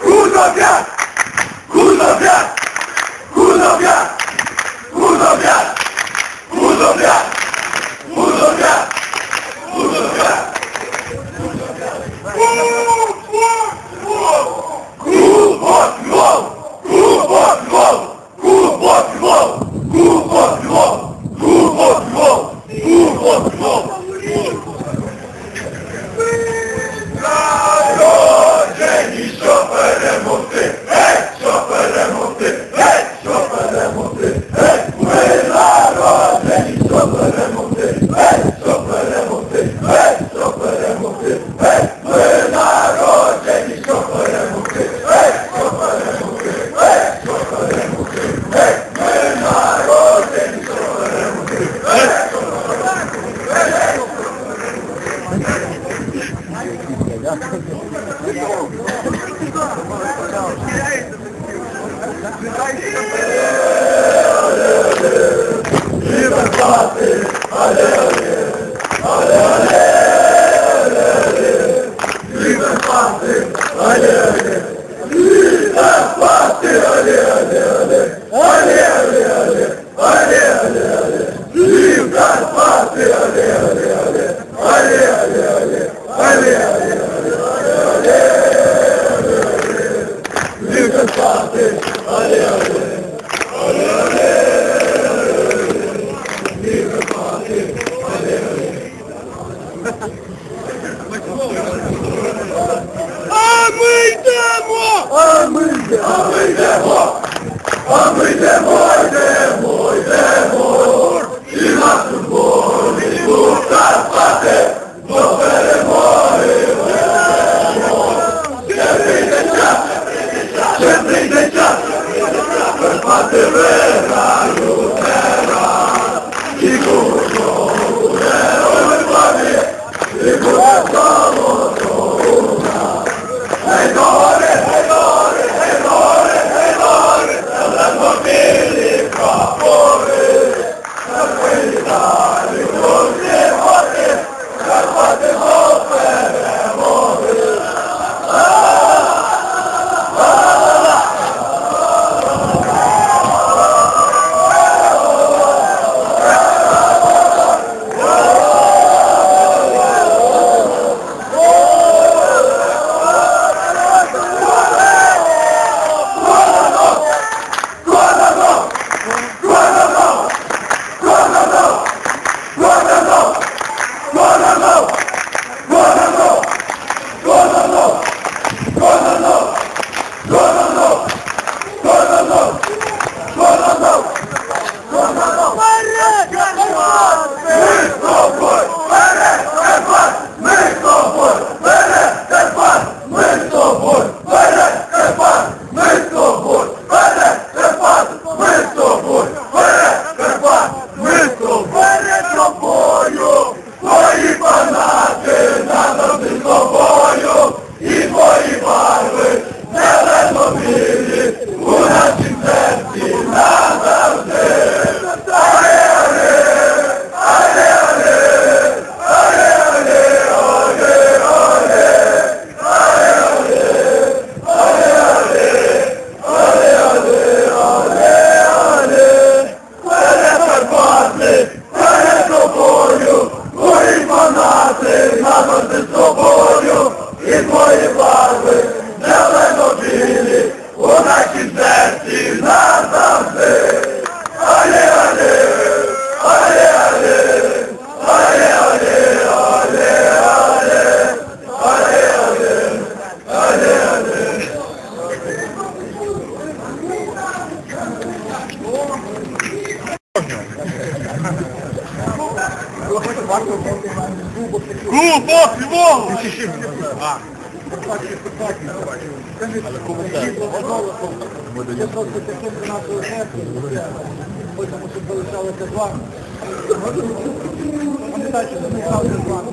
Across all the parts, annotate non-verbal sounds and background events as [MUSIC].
Kudobia! Viva Pátria! Olha, olha! Olha, olha! Viva Pátria! Клуб, бок, Львов! Потім щоб залишалося два. Пам'ятайте, що ми грали з вами.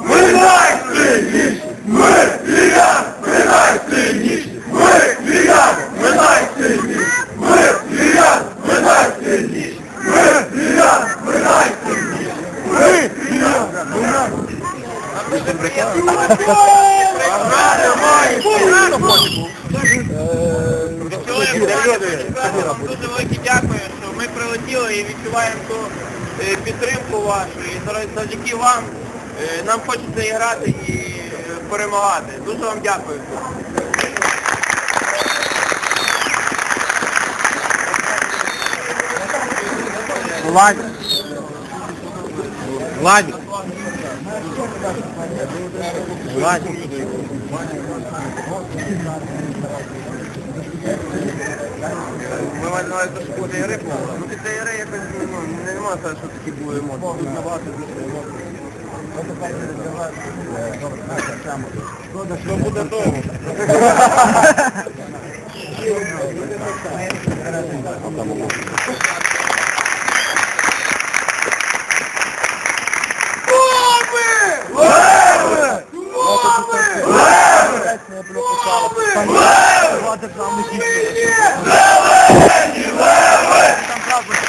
Ми найсильніші! Ми львів'яни! Ми найсильніші! Ми львів'яни! Ми найсильніші! Ми львів'яни! Ми найсильніші! Ми львів'яни! Ми найсильніші! Ми львів'яни! Дуже велике дякую, що ми прилетіли і відчуваємо ту е, підтримку вашу. І завдяки вам е, нам хочеться і грати і е, перемагати. Дуже вам дякую. Владик. Владик. Владик. Ми маємо на що буде ігри. Ну після ігри якось ну, не немає що такі були емоції. Тут набагато більше емоцій. Що буде довго? Дякую. [LAUGHS] не пропускала. Два державних місця. Там правда.